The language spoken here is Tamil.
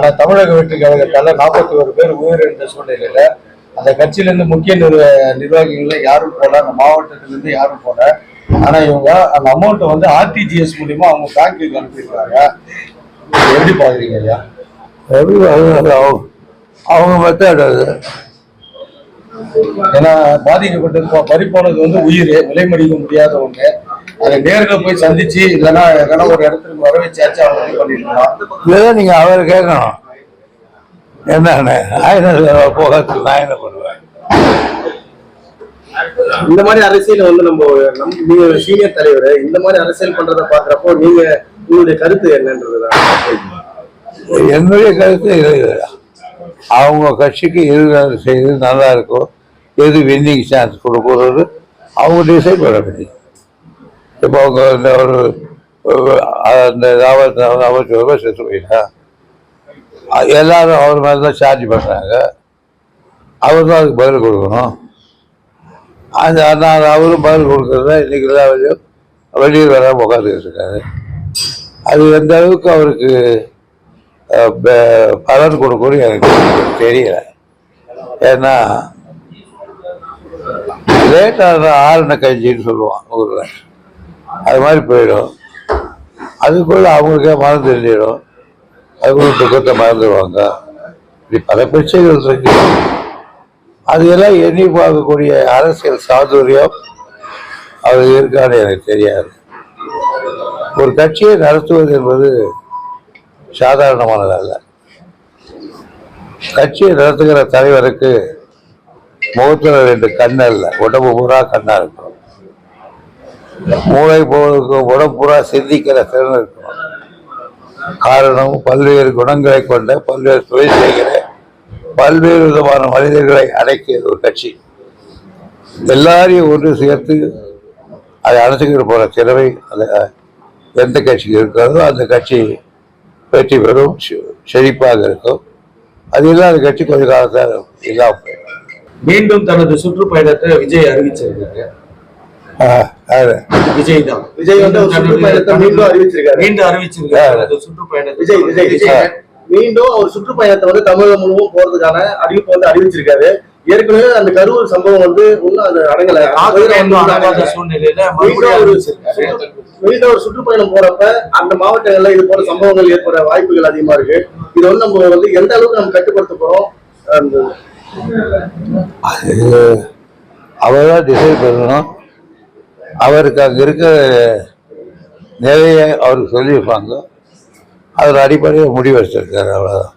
ஆனா தமிழக வெற்றி கழகத்தால நாற்பத்தி ஒரு பேர் உயிரிழந்த சூழ்நிலையில அந்த கட்சியில இருந்து முக்கிய நிர்வ நிர்வாகிகள் யாரும் போல அந்த மாவட்டத்துல இருந்து யாரும் போல. ஆனா இவங்க அந்த அமௌண்ட்டை வந்து ஆர்டிஜிஎஸ் மூலியமா அவங்க பேங்க்குக்கு அனுப்பியிருக்காங்க. இதை எப்படி பாக்குறீங்க ஐயா? எப்படி அவங்க அவங்க மெத்தட் அது. ஏன்னா பாதிக்கப்பட்டது பறி போனது வந்து உயிர் விலை மடிக்க முடியாத ஒண்ணு அதை நேரில் போய் சந்திச்சு இல்லைன்னா எங்கன்னா ஒரு இடத்துக்கு வர வச்சாச்சு அவங்க இது பண்ணிருக்கலாம் நீங்க அவரை கேட்கணும். என்னன்னு? ஆயிரம் போகிறதுக்கு நான் என்ன பண்ணுவேன்? இந்த மாதிரி அரசியல் வந்து நம்ம நம் நீங்க ஒரு சீனியர் தலைவர் இந்த மாதிரி அரசியல் பண்றத பாக்குறப்போ நீங்க உங்களுடைய கருத்து என்னன்றதுதான். என்னுடைய கருத்து இதுதான் அவங்க கட்சிக்கு எது செய்து நல்லா இருக்கும். எது வின்னிங் சான்ஸ் கொடுக்குறது அவங்க டிசைட் பண்ண வேண்டியது. இப்போ அவங்க இந்த ஒரு அந்த ராவத் ரூபாய் செத்து போயிட்டா? எல்லாரும் அவர் மேலே தான் சார்ஜ் பண்ணுறாங்க அவர் தான் அதுக்கு பதில் கொடுக்கணும். அந்த நான் அவரும் பதில் கொடுக்குறதா இன்றைக்கி எல்லா வழியும் வெளியில் வராமல் உட்காந்துக்கிட்டு இருக்காரு. அது எந்த அளவுக்கு அவருக்கு பலன் கொடுக்கணும் எனக்கு தெரியல. ஏன்னா லேட்டாக ஆறுன கஞ்சின்னு சொல்லுவான் ஊரில். அது மாதிரி போயிடும். அதுக்குள்ள அவங்களுக்கே மறந்து தெரிஞ்சிடும் அதுக்குள்ள துக்கத்தை மறந்துடுவாங்க. இப்படி பல பிரச்சனைகள் இருக்கு. அது எல்லாம் எண்ணி பார்க்கக்கூடிய அரசியல் சாதுரியம் அவர் இருக்கான்னு எனக்கு தெரியாது. ஒரு கட்சியை நடத்துவது என்பது சாதாரணமானதல்ல. கட்சியை நடத்துகிற தலைவருக்கு முகத்தில் ரெண்டு கண் அல்ல உடம்பு பூரா கண்ணாக இருக்கும். மூளை போவதற்கு உடம்புறா சிந்திக்கிற திறன் இருக்கணும். காரணம் பல்வேறு குணங்களை கொண்ட பல்வேறு தொழில் செய்கிற பல்வேறு விதமான மனிதர்களை அடக்கியது ஒரு கட்சி. எல்லாரையும் ஒன்று சேர்த்து அதை அணைச்சிக்கிட்டு போகிற திறமை அந்த எந்த கட்சிக்கு இருக்கிறதோ அந்த கட்சி வெற்றி பெறும் செழிப்பாக இருக்கும். அது இல்லாத கட்சி கொஞ்ச காலத்தில் இல்லாமல் மீண்டும் தனது சுற்றுப்பயணத்தை விஜய் அறிவிச்சிருக்காங்க விஜய் தான். விஜய் வந்து ஒரு சுற்றுப்பயணத்தை மீண்டும் அறிவிச்சிருக்காரு. மீண்டும் அறிவிச்சிருக்காரு. தனது சுற்றுப்பயணத்தை விஜய் விஜய் விஜய். மீண்டும் அவர் சுற்றுப்பயணத்தை வந்து தமிழகம் முழுவதும் போறதுக்கான அறிவிப்பு வந்து அறிவிச்சிருக்காரு. ஏற்கனவே அந்த கரூர் சம்பவம் வந்து இன்னும் அது அடங்கல. சூழ்நிலையில மீண்டும் ஒரு சுற்றுப்பயணம் போறப்ப அந்த மாவட்டங்கள்ல இது போல சம்பவங்கள் ஏற்பட வாய்ப்புகள் அதிகமா இருக்கு. இது வந்து நம்ம வந்து எந்த அளவுக்கு நம்ம கட்டுப்படுத்த போறோம்? அது அவர் தான் டிசைட் பண்ணணும். அவருக்கு அங்கே இருக்கிற நிலையை அவருக்கு சொல்லியிருப்பாங்க. அதில் அடிப்படையில் முடிவெடுத்திருக்காரு அவ்வளோதான்